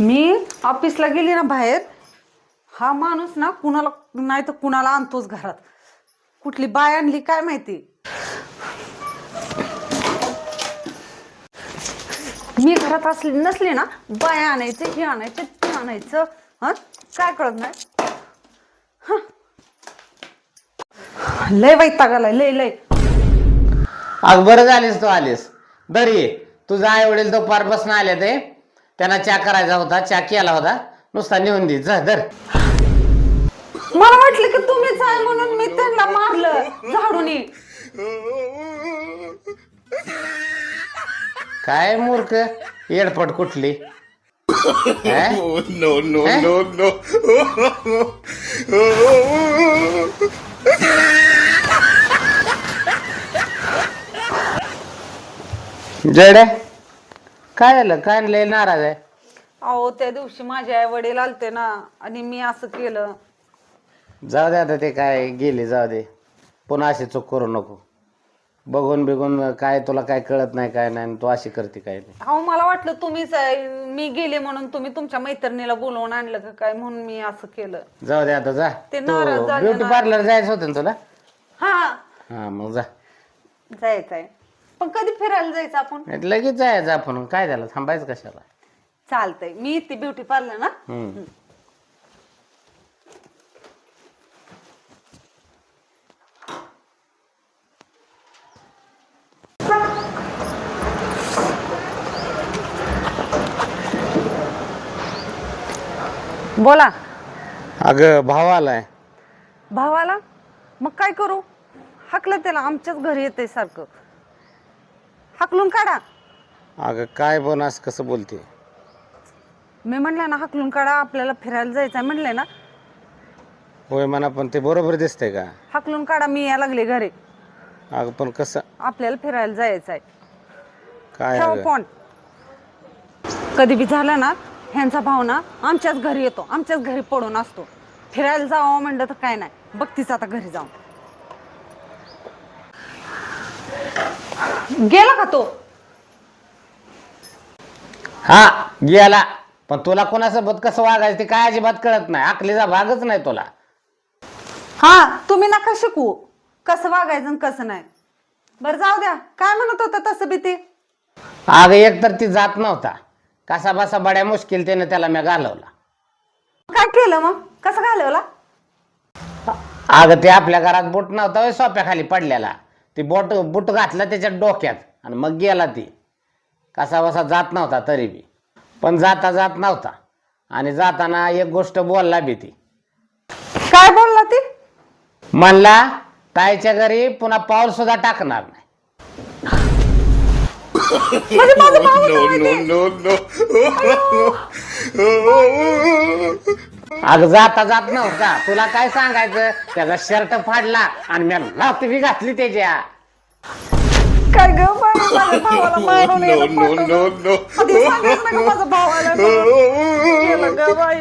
मी ऑफिसला गेली ना बाहेर हा माणूस ना कुणाला नाही तर कुणाला आणतोच घरात. कुठली बाय आणली काय माहिती? मी घरात असली नसली ना बाय आणायचे हे आणायचं ते आणायचं हा? काय कळत नाही? हं. लय वैतागाला लय लय. अग बरं झालीस तू आलीस. बरी तुझा आई वडील तो बसून आले ते त्यांना चा करायचा होता चा केला होता. नुसता नेऊन दे जा धर. मला वाटलं की तुम्हीच आहे म्हणून मी त्यांना मारलं झाडून. काय मूर्ख? येडपट कुठली? no, no, no, no. जडे काय झालं? काय लय नाराज आहे. अहो त्या दिवशी माझे आई वडील आलते ना आणि मी असं केलं. जाऊ दे आता ते काय गेले जाऊ दे. पुन्हा अशी चूक करू नको. बघून बिघून काय तुला काय कळत नाही काय नाही आणि तू अशी करते काय नाही. अहो मला वाटलं तुम्हीच आहे मी गेले म्हणून तुम्ही तुमच्या मैत्रिणीला बोलवून आणलं का काय म्हणून मी असं केलं. जाऊ दे आता जा. ते तू नाराज झाले ब्युटी. पार्लर जायचं होतं ना तुला? हा. हा मग जा. जायचं आहे पण कधी फिरायला जायचं आपण? लगेच जायचं आपण. काय झालं? थांबायचं कशाला? चालतंय. मी ती ब्युटी पार्लर ना? हम्म. बोला. अगं भाव आलाय. भावाला? मग काय करू? हाकलं त्याला. आमच्याच घरी येते सारखं. हाकलून काढा. अगं काय बोनास कसं बोलते? मी म्हणलं ना हाकलून काढा आपल्याला फिरायला जायचं आहे म्हणलंय ना. होय म्हणा पण ते बरोबर दिसतंय का? हाकलून काढा मी या लागले घरी. अगं पण कसं? आपल्याला फिरायला जायचं आहे काय ठेवा अगं? फोन. कधी बी झालं ना ह्यांचा भाव ना आमच्याच घरी येतो आमच्याच घरी पडून असतो. फिरायला जावं म्हणलं तर काय नाही. बघतीच आता घरी जाऊन. गेला का तो? हा गेला. पण तुला कोणासोबत कसं वागायचं ते काय अजिबात कळत नाही. आकलीचा भागच नाही तुला. हा तुम्ही नका शिकवू कसं वागायचं आणि कसं नाही. बरं जाऊ द्या. काय म्हणत होता तसं बी ते? अगं एक तर ती जात नव्हता. कसा बसा बड्या मुश्किल त्यानं त्याला मी घालवला. काय केलं मग? कसं घालवला? अगं ते आपल्या घरात बोट नव्हता होय सोप्याखाली पडलेला. ती बोट बुट घातलं त्याच्या डोक्यात आणि मग गेला ती. कसा बसा जात नव्हता तरी बी. पण जाता जात नव्हता. आणि जाताना एक गोष्ट बोलला बी ती. काय बोलला ती? म्हणला ताईच्या घरी पुन्हा पाऊल सुद्धा टाकणार नाही. म्हणजे माझा no, no, no. अगं जाता जात नव्हता तुला काय सांगायचं त्याचा शर्ट फाडला आणि मी लाथ बी घातली त्याच्या काय ग बाई माझ्या भावाला मारून No, no, no. आधी का. गेलं ग बाई.